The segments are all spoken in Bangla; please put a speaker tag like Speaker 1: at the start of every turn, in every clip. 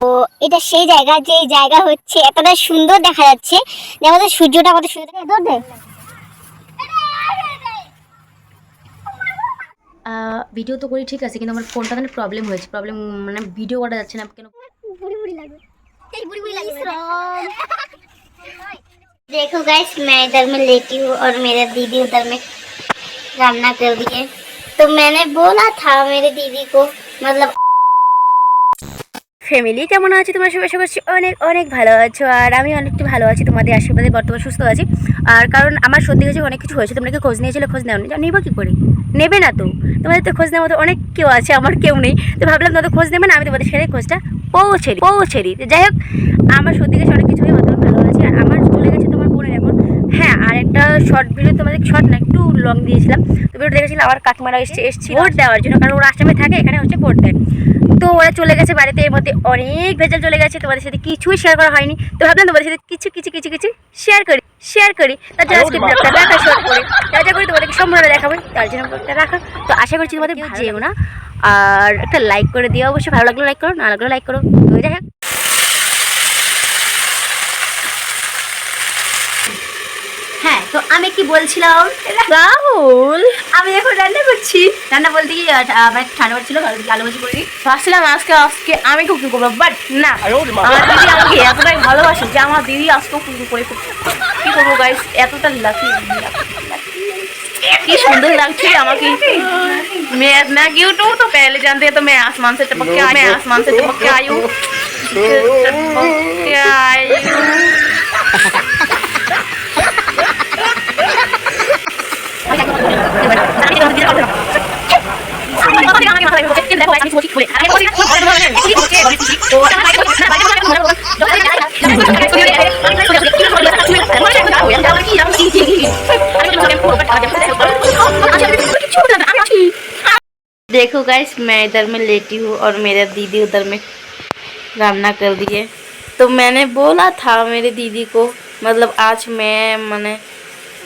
Speaker 1: তো এটা সেই জায়গা যে জায়গা হচ্ছে এতটা সুন্দর দেখা যাচ্ছে যে আমাদের সূর্যটা কত সুন্দর দেখা দৌড় দে
Speaker 2: ভিডিও তো করি ঠিক আছে কিন্তু আমার ফোনটা মানে প্রবলেম হয়েছে প্রবলেম মানে ভিডিও করা যাচ্ছে না কেন
Speaker 1: बुरी बुरी लगे तेरी बुरी बुरी लगे देखो गाइस मैं इधर में लेटी हूँ और मेरा दीदी उधर में रान्ना कर दिए तो मैंने बोला था मेरे दीदी को मतलब
Speaker 2: ফ্যামিলি কেমন আছে? তোমরা সবাই করছি অনেক অনেক ভালো আছো। আর আমি অনেকটা ভালো আছি, তোমাদের আশীর্বাদে বর্তমান সুস্থ আছি। আর কারণ আমার সত্যি কাছে অনেক কিছু হয়েছে, তোমরা কি খোঁজ নিয়েছিলে? খোঁজ নেওয়া নেই নেব কী করে? নেবে না তো। তোমাদের তো খোঁজ নেওয়া মতো অনেক কেউ আছে, আমার কেউ নেই। তো ভাবলাম তোমাদের খোঁজ নেবে না, আমি তোমাদের সেরে খোঁজটা পৌঁছে দিই। পৌঁছে দিই। যাই হোক, আমার সত্যি কাছে অনেক কিছু হয়ে ভালো আছে, আর আমার চলে গেছে তোমার বোনের এখন হ্যাঁ আর একটা শর্ট ভিডিও তোমাদের শর্ট না একটু লং দিয়েছিলাম। তো ভিডিও দেখেছিলাম আবার কাকিমারা এসছে এসেছিল ভোট দেওয়ার জন্য কারণ ওরা আসামে থাকে এখানে হচ্ছে ভোট দেয়। তো ওরা চলে গেছে বাড়িতে এর মধ্যে অনেক ভেজাল চলে গেছে তোমাদের সাথে কিছুই শেয়ার করা হয়নি। তো ভাবলাম তোমাদের সাথে কিছু কিছু কিছু কিছু শেয়ার করি শেয়ার করি। তার জন্য আজকে ব্লগটা রাখা শর্ট করে। যা যা করি তোমাদেরকে সম্পূর্ণ দেখাবো তার জন্য ব্লগটা রাখা তো আশা করছি তোমাদের যেও না। আর একটা লাইক করে দিও অবশ্যই ভালো লাগলে লাইক করো না লাগলে লাইক করো। তো যাই হোক হ্যাঁ তো আমি কি বলছিলাম রাহুল আমি এখন রান্না করছি রান্না বলতে কি আহ, আমার একটু ঠান্ডা ছিল ভালো আলু ভাজি করে দিই ভাবছিলাম আজকে আজকে আমি কুকিং করবো বাট না আমার দিদি আমাকে এতটাই ভালোবাসে যে আমার দিদি আজকেও কুকিং করে খুব কি করবো গাইস এতটা লাকি কি सुंदर लगती है আমাকে मैं मैं क्यों तो तो पहले जानते हैं तो मैं आसमान से टपक के आई मैं आसमान से टपक के आई हूँ टपक के आई हूँ देखो गाइस मैं इधर में लेटी हूँ और मेरा दीदी उधर में रामना कर दिए तो मैंने बोला था मेरे दीदी को मतलब आज मैं, मैंने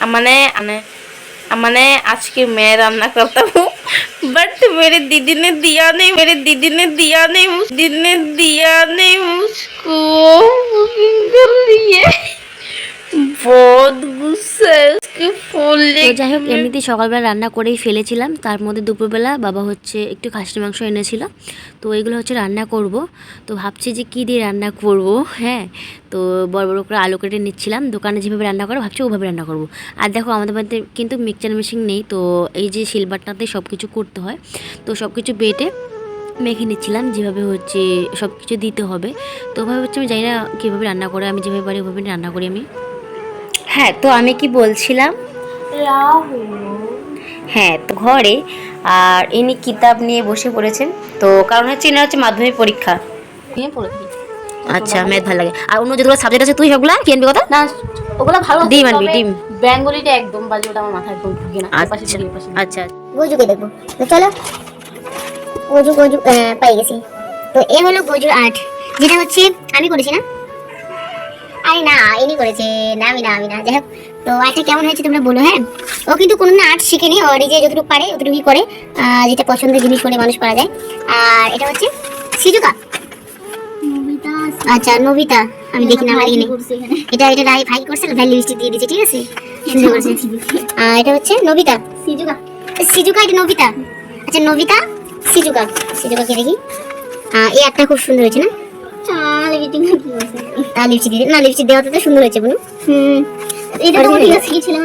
Speaker 2: मैंने मैंने आज के मैं रान्ना करता हूँ। बट मेरे दीदी ने दिया नहीं, मेरे दीदी ने दिया नहीं, उस दीदी ने दिया नहीं, उसको कर बहुत गुस्सा है।
Speaker 3: যাই হোক, এমনিতেই সকালবেলা রান্না করেই ফেলেছিলাম। তার মধ্যে দুপুরবেলা বাবা হচ্ছে একটু খাসি মাংস এনেছিল। তো এগুলো হচ্ছে রান্না করব। তো ভাবছি যে কী দিয়ে রান্না করব হ্যাঁ? তো বড় বড় করে আলু কেটে নিচ্ছিলাম। দোকানে যেভাবে রান্না করে, ভাবছি ওভাবে রান্না করব। আর দেখো, আমাদের বাড়িতে কিন্তু মিক্সচার মেশিন নেই। তো এই যে শিলবাটাতে সব কিছু করতে হয়। তো সব কিছু বেটে মেখে নিচ্ছিলাম। যেভাবে হচ্ছে সব কিছু দিতে হবে। তো ওভাবে হচ্ছে আমি জানি না কীভাবে রান্না করে, আমি যেভাবে পারি ওভাবে রান্না করি আমি।
Speaker 2: হ্যাঁ তো আমি কি বলছিলাম? হ্যাঁ তো ঘরে আর ইনি কিতাব নিয়ে বসে পড়েছেন। তো কারণ হচ্ছে ইনি হচ্ছে মাধ্যমিক পরীক্ষা।
Speaker 3: নিয়ে
Speaker 2: আচ্ছা ম্যাথ ভালো লাগে। আর অন্য যেগুলো সাবজেক্ট আছে তুই সবগুলা কি আনবি কথা?
Speaker 3: না ওগুলো ভালো
Speaker 2: ডিম আনবি, ডিম।
Speaker 3: বেঙ্গলিটা একদম বাজে ওটা আমার মাথায় একদম ঢুকে না।
Speaker 2: আচ্ছা
Speaker 3: দিকে।
Speaker 2: আচ্ছা
Speaker 1: গজুকে দেখব। তো চলো। গজু গজু পাই গেছি। তো এ হলো গজুর আর্ট। যেটা হচ্ছে আমি করেছি না? আরে না ইনি করেছে। না আমি না আমি না। যাই হোক তো আর্টটা কেমন হয়েছে তোমরা বলো হ্যাঁ? ও কিন্তু কোনো না আর্ট শিখেনি ও নিজে যতটুকু পারে অতটুকুই করে যেটা পছন্দের জিনিস করে মানুষ করা যায়। আর এটা হচ্ছে সিজুকা। আচ্ছা নবিতা আমি দেখি না এখানে এটা এটা রাই ভাই করছে ভাই লিপস্টিক দিয়ে দিয়েছে ঠিক আছে? সুন্দর করেছে আর এটা হচ্ছে নবিতা। সিজুকা। সিজুকা এটা নবিতা। আচ্ছা নবিতা সিজুকা। সিজুকাকে দেখি। এই একটা খুব সুন্দর হয়েছে না? লিপস্টিক দিয়ে না লিপস্টিক দেওয়াতে তো সুন্দর হয়েছে বুনু। হুম। এটা তো ঠিক আছে ছিল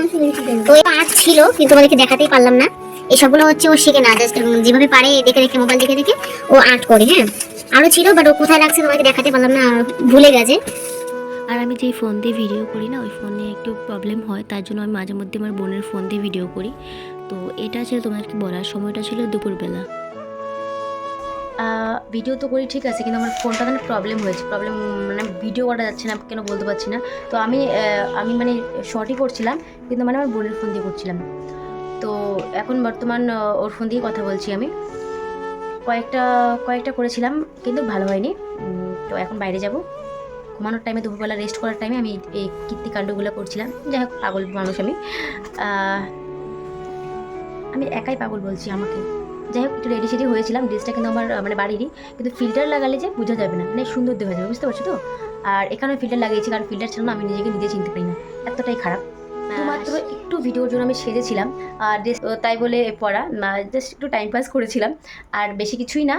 Speaker 1: তো এটা আর্ট ছিল কিন্তু তোমাদেরকে দেখাতেই পারলাম না। এই সবগুলো হচ্ছে ও শিখে না জাস্ট যেভাবে পারে দেখে দেখে মোবাইল দেখে দেখে ও আর্ট করে হ্যাঁ। আরও ছিল বাট ও কোথায় রাখছে তোমাকে দেখাতে পারলাম না আর ভুলে গেছে।
Speaker 3: আর আমি যেই ফোন দিয়ে ভিডিও করি না ওই ফোনে একটু প্রবলেম হয় তার জন্য আমি মাঝে মধ্যে আমার বোনের ফোন দিয়ে ভিডিও করি। তো এটা ছিল তোমাদেরকে বলার সময়টা ছিল দুপুরবেলা।
Speaker 2: ভিডিও তো করি, ঠিক আছে, কিন্তু আমার ফোনটা মানে প্রবলেম হয়েছে? প্রবলেম মানে ভিডিও করা যাচ্ছে না, কেন বলতে পারছি না। তো আমি আমি মানে শর্টই করছিলাম, কিন্তু মানে আমার বোনের ফোন দিয়ে করছিলাম। তো এখন বর্তমান ওর ফোন দিয়ে কথা বলছি আমি। কয়েকটা কয়েকটা করেছিলাম, কিন্তু ভালো হয়নি। তো এখন বাইরে যাব। ঘুমানোর টাইমে দুপুরবেলা রেস্ট করার টাইমে আমি এই কীর্তিকাণ্ডগুলো করছিলাম। যাই হোক, পাগল মানুষ আমি। আমি একাই পাগল বলছি আমাকে। যাই হোক একটু রেডি সেডি হয়েছিলাম ড্রেসটা কিন্তু আমার মানে বাড়িরই কিন্তু ফিল্টার লাগালে যে বোঝা যাবে না মানে সুন্দর দেখা যাবে বুঝতে পারছ তো? আর এখানে ফিল্টার লাগিয়েছি কারণ ফিল্টার ছাড়া না আমি নিজেকে নিজে চিনতে পারি না এতটাই খারাপ। শুধুমাত্র একটু ভিডিওর জন্য আমি সেজেছিলাম আর ড্রেস তাই বলে পড়া জাস্ট একটু টাইম পাস করেছিলাম আর বেশি কিছুই না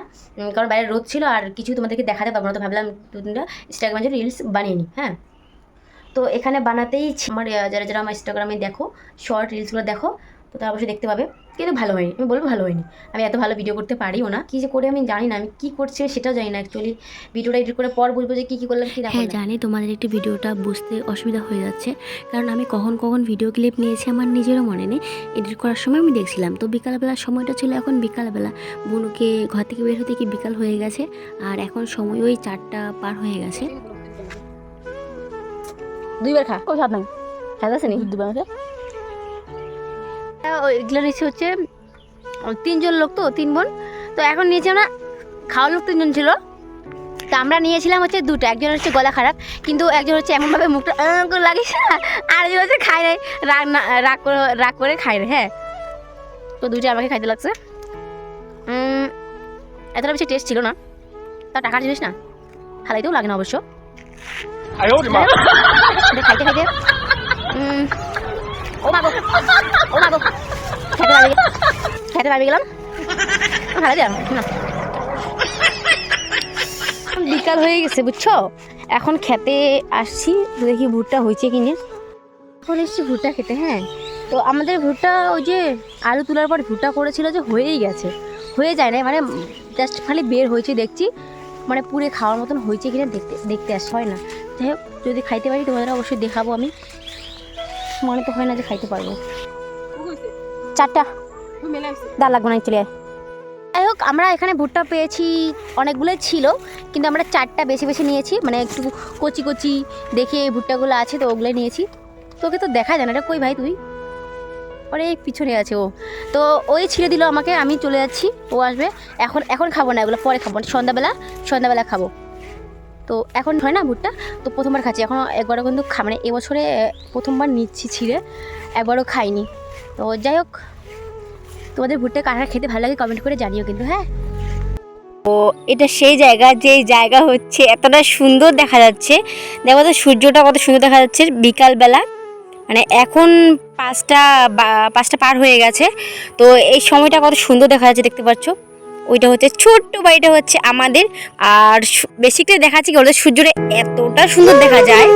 Speaker 2: কারণ বাইরে রোদ ছিল আর কিছু তোমাদেরকে দেখাতে পারব না তো ভাবলাম দু তিনটা ইনস্টাগ্রামে রিলস বানিয়ে নিই হ্যাঁ। তো এখানে বানাতেই আমার যারা যারা আমার ইনস্টাগ্রামে দেখো শর্ট রিলসগুলো দেখো তো তারা অবশ্যই দেখতে পাবে। কিন্তু ভালো হয়নি আমি বলব ভালো হয়নি। আমি এত ভালো ভিডিও করতে পারিও না। কী যে করে আমি জানি না আমি কী করছি সেটাও জানি না অ্যাকচুয়ালি ভিডিওটা এডিট করে পর বলব যে কী কী করলাম কী না
Speaker 3: হ্যাঁ জানি তোমাদের একটি ভিডিওটা বুঝতে অসুবিধা হয়ে যাচ্ছে। কারণ আমি কখন কখন ভিডিও ক্লিপ নিয়েছি আমার নিজেরও মনে নেই। এডিট করার সময় আমি দেখছিলাম। তো বিকালবেলার সময়টা ছিল এখন বিকালবেলা। বুনুকে ঘর থেকে বের হতে কি বিকাল হয়ে গেছে? আর এখন সময় ওই চারটা পার হয়ে গেছে।
Speaker 2: দুইবার খা। ও স্বাদ নাই স্বাদ আছে নি দুবার এগুলো নিচ্ছি হচ্ছে তিনজন লোক তো তিন বোন। তো এখন নিয়েছি আমরা খাওয়ার লোক তিনজন ছিল। তো আমরা নিয়েছিলাম হচ্ছে দুটো একজন হচ্ছে গলা খারাপ কিন্তু একজন হচ্ছে এমনভাবে মুখটা করে লাগিয়েছে না আর একজন হচ্ছে খায় নাই রাগ না রাগ করে রাগ করে খায় নাই হ্যাঁ। তো দুটো আমাকে খাইতে লাগছে। এতটা বেশি টেস্ট ছিল না। তা টাকার জিনিস না খালাইতেও লাগে না অবশ্য। খাইতে খাইতে। ও বাবু ও বাবু খেতে পারবি গেলাম? ভালো দিলাম বিকাল হয়ে গেছে বুঝছ? এখন খেতে আসছি দেখি ভুট্টা হয়েছে কিনে এখন এসছি ভুট্টা খেতে হ্যাঁ। তো আমাদের ভুট্টা ওই যে আলু তোলার পর ভুট্টা করেছিল যে হয়েই গেছে। হয়ে যায় না মানে জাস্ট খালি বের হয়েছে দেখছি। মানে পুরে খাওয়ার মতন হয়েছে কিনা দেখতে দেখতে আসছে হয় না। যাই হোক যদি খাইতে পারি তোমাদের অবশ্যই দেখাবো আমি। মনে তো হয় না যে খাইতে পারব। চারটা। দা লাগবে না চলে যাই হোক, আমরা এখানে ভুট্টা পেয়েছি, অনেকগুলোই ছিল, কিন্তু আমরা চারটা বেশি বেশি নিয়েছি মানে একটু কচি কচি দেখে ভুট্টাগুলো আছে তো ওগুলোই নিয়েছি। তোকে তো দেখা যায় না, এটা কই ভাই তুই? ওরে, পিছনে আছে ও। তো ওই ছিঁড়ে দিল আমাকে, আমি চলে যাচ্ছি, ও আসবে। এখন এখন খাব না এগুলো, পরে খাব। সন্ধ্যাবেলা সন্ধ্যাবেলা খাব। তো এখন হয় না ভুট্টা? তো প্রথমবার খাচ্ছি, এখন একবারও কিন্তু খা মানে এবছরে প্রথমবার নিচ্ছি ছিঁড়ে, একবারও খাইনি। তো যাই হোক, তোমাদের ভুট্টা কারা খেতে ভালো লাগে কমেন্ট করে জানিও কিন্তু হ্যাঁ?
Speaker 3: ও এটা সেই জায়গা যে জায়গা হচ্ছে এতটা সুন্দর দেখা যাচ্ছে। দেখো তো সূর্যটা কত সুন্দর দেখা যাচ্ছে বিকালবেলা। মানে এখন পাঁচটা পাঁচটা পার হয়ে গেছে। তো এই সময়টা কত সুন্দর দেখা যাচ্ছে দেখতে পাচ্ছ। ওইটা হচ্ছে ছোট্ট বাড়িটা হচ্ছে আমাদের। আর বেসিকালি দেখা যাচ্ছে কি ওদের সূর্যটা এতটা সুন্দর দেখা যায়।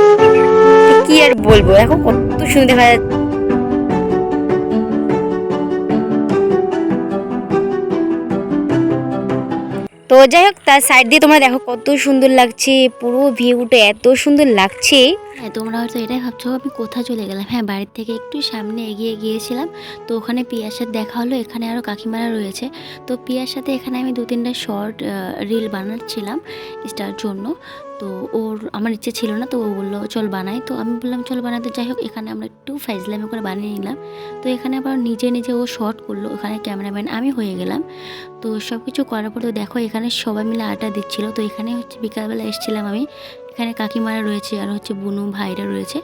Speaker 3: কি আর বলব এখন কত সুন্দর দেখা যাচ্ছে। তো যাই হোক, তার সাইড দিয়ে তোমরা দেখো কত সুন্দর লাগছে, পুরো ভিউটা এত সুন্দর লাগছে। হ্যাঁ তোমরা হয়তো এটাই ভাবছ, আমি কোথায় চলে গেলাম? হ্যাঁ বাড়ির থেকে একটু সামনে এগিয়ে গিয়েছিলাম, তো ওখানে পিয়ার সাথে দেখা হলো, এখানে আরও কাকিমারা রয়েছে। তো পিয়ার সাথে এখানে আমি দু তিনটা শর্ট রিল বানাচ্ছিলাম স্টার জন্য। তো ওর, আমার ইচ্ছে ছিল না, তো ও বলল, চল বানাই। তো আমি বললাম, চল বানাতে যাই হোক, এখানে আমরা একটু ফাইজলামি করে বানিয়ে নিলাম। তো এখানে আবার নিজে নিজে ও শর্ট করল, ওখানে ক্যামেরাম্যান আমি হয়ে গেলাম। তো সব কিছু করার পর তো দেখো, এখানে সবাই মিলে আটা দিচ্ছিল। তো এখানে হচ্ছে বিকালবেলা এসেছিলাম আমি। এখানে কাকিমারা রয়েছে আর হচ্ছে বুনু ভাইরা রয়েছে।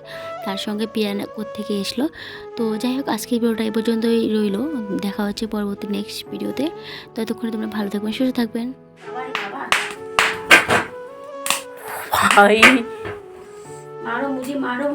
Speaker 3: তার সঙ্গে পিয়ানা থেকে এসলো। তো যাই হোক, আজকের ভিডিওটা এই পর্যন্তই রইল। দেখা হচ্ছে পরবর্তী নেক্সট ভিডিওতে ততক্ষণে তোমরা ভালো থাকবেন, সুস্থ থাকবেন।
Speaker 2: ভাই মারো মুঝে মারো